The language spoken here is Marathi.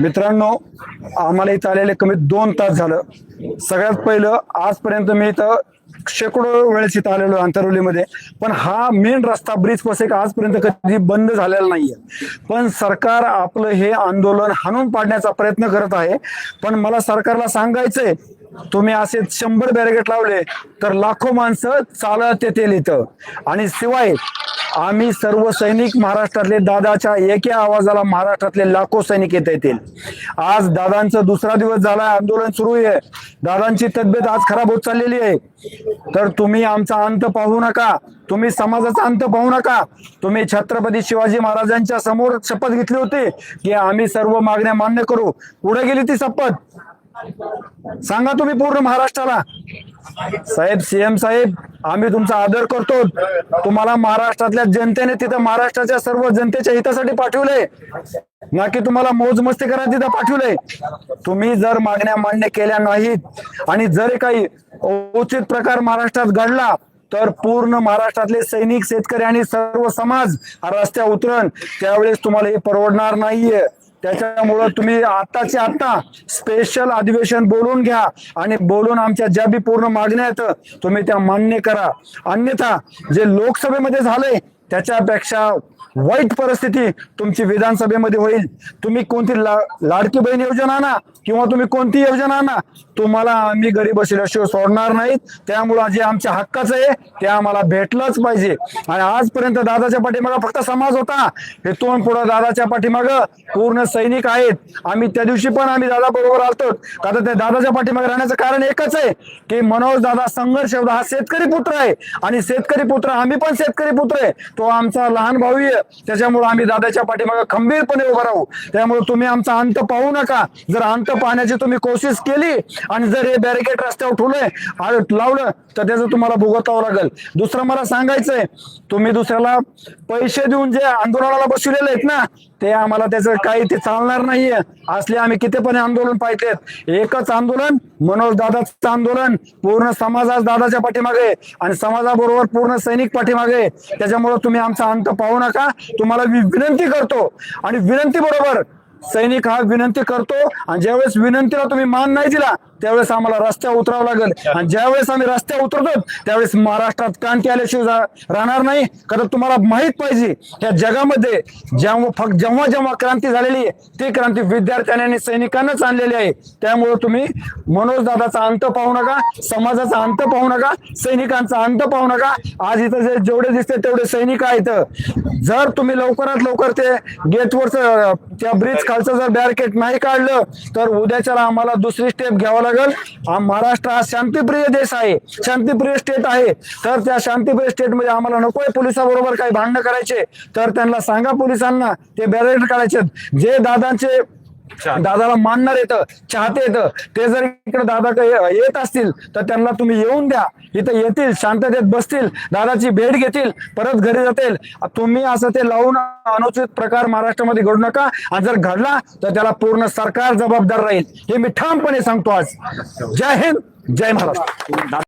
मित्रांनो आम्हाला इथं आलेले कमी दोन तास झालं. सगळ्यात पहिलं आजपर्यंत मी इथं शेकडो वेळेस इथं आलेलो अंतरवलीमध्ये. पण हा मेन रस्ता ब्रिज एक आजपर्यंत कधी बंद झालेला नाहीये. पण सरकार आपलं हे आंदोलन हाणून पाडण्याचा प्रयत्न करत आहे. पण मला सरकारला सांगायचंय तुम्ही असे शंभर बॅरिकेट लावले तर लाखो माणसं चालत येतील इथं. आणि शिवाय आम्ही सर्व सैनिक महाराष्ट्रातले दादाच्या एका आवाजाला महाराष्ट्रातले लाखो सैनिक येत येतील. आज दादांचा दुसरा दिवस झाला आंदोलन सुरू आहे. दादांची तब्येत आज खराब होत चाललेली आहे. तर तुम्ही आमचा अंत पाहू नका. तुम्ही समाजाचा अंत पाहू नका. तुम्ही छत्रपती शिवाजी महाराजांच्या समोर शपथ घेतली होती की आम्ही सर्व मागण्या मान्य करू. पुढे गेली ती शपथ. सांगा तुम्ही पूर्ण महाराष्ट्राला. साहेब सीएम साहेब आम्ही तुमचा आदर करतो. तुम्हाला महाराष्ट्रातल्या जनतेने तिथं महाराष्ट्राच्या सर्व जनतेच्या हितासाठी पाठवलंय. ना की तुम्हाला मोजमस्ती करा तिथं पाठवलंय. तुम्ही जर मागण्या मान्य केल्या नाहीत आणि जर काही उचित प्रकार महाराष्ट्रात घडला तर पूर्ण महाराष्ट्रातले सैनिक शेतकरी आणि सर्व समाज रस्त्या उतरण. त्यावेळेस तुम्हाला हे परवडणार नाहीये. त्याच्यामुळं तुम्ही आत्ताचे आत्ता स्पेशल अधिवेशन बोलून घ्या आणि बोलून आमच्या ज्या बी पूर्ण मागण्या आहेत तुम्ही त्या मान्य करा. अन्यथा जे लोकसभेमध्ये झाले त्याच्यापेक्षा वाईट परिस्थिती तुमची विधानसभेमध्ये होईल. तुम्ही कोणती ला, लाडकी बहीण योजना आणा किंवा तुम्ही कोणती योजना आणा तुम्हाला आम्ही गरीब असल्याशिवाय सोडणार नाहीत. त्यामुळं जे आमच्या हक्काचं आहे. ते आम्हाला भेटलंच पाहिजे. आणि आजपर्यंत दादाच्या पाठीमागं फक्त समाज होता. हे तोंड पुढं दादाच्या पाठीमागं पूर्ण सैनिक आहेत. आम्ही त्या दिवशी पण आम्ही दादा बरोबर आलतो. का त्या दादाच्या पाठीमागे राहण्याचं कारण एकच आहे की मनोज दादा संघर्ष हा शेतकरी पुत्र आहे. आणि शेतकरी पुत्र आम्ही पण शेतकरी पुत्र आहे. तो आमचा लहान भाऊ आहे त्याच्यामुळे आम्ही दादाच्या पाठीमागे खंबीरपणे उभं राहू. त्यामुळे तुम्ही आमचा अंत पाहू नका. जर अंत पाहण्याची तुम्ही कोशिश केली आणि जर हे बॅरिकेड रस्त्यावर ठेवले लावलं तर त्याचं तुम्हाला भोगतावं लागेल. दुसरं मला सांगायचंय तुम्ही दुसऱ्याला पैसे देऊन जे आंदोलनाला बसवलेले आहेत ना ते आम्हाला त्याचं काही ते चालणार नाहीये. असले आम्ही कितीपणे आंदोलन पाहिजेत एकच आंदोलन मनोज दादाचं आंदोलन पूर्ण समाज आज दादाच्या पाठीमागे आणि समाजाबरोबर पूर्ण सैनिक पाठीमागे त्याच्यामुळे तुम्ही आमचा अंत पाहू नका. तुम्हाला मी विनंती करतो. आणि विनंती बरोबर सैनिक हा विनंती करतो. आणि ज्यावेळेस विनंतीला तुम्ही मान नाही दिला त्यावेळेस आम्हाला रस्त्यावर उतरावं लागेल. आणि ज्यावेळेस आम्ही रस्त्यावर उतरतो त्यावेळेस महाराष्ट्रात क्रांती आल्याशिवाय राहणार नाही. कारण तुम्हाला माहीत पाहिजे या जगामध्ये जेव्हा फक्त जेव्हा जेव्हा क्रांती झालेली आहे ती क्रांती विद्यार्थ्यांनी आणि सैनिकांनाच आणलेली आहे. त्यामुळे तुम्ही मनोज दादाचा अंत पाहू नका समाजाचा अंत पाहू नका सैनिकांचा अंत पाहू नका. आज इथं जे जेवढे दिसते तेवढे सैनिक आहेत. जर तुम्ही लवकरात लवकर ते गेटवरच त्या ब्रिज खालचं जर बॅरिकेड नाही काढलं तर उद्याच्याला आम्हाला दुसरी स्टेप घ्यावं लागेल. हा महाराष्ट्र हा शांतिप्रिय देश आहे. शांतिप्रिय स्टेट आहे. तर त्या शांतिप्रिय स्टेटमध्ये आम्हाला नकोय पोलिसाबरोबर काही भांडणं करायचे. तर त्यांना सांगा पोलिसांना ते बॅरिकेड काढायचे जे दादांचे दादाला मानणार येतं चाहते येतं. ते जर इकडे दादा येत असतील तर त्यांना तुम्ही येऊन द्या. इथं येतील शांततेत बसतील दादाची भेट घेतील परत घरी जातील. तुम्ही असं ते लावून अनुचित प्रकार महाराष्ट्रामध्ये घडू नका. आणि जर घडला तर त्याला पूर्ण सरकार जबाबदार राहील. हे मी ठामपणे सांगतो आज. जय हिंद जय महाराष्ट्र.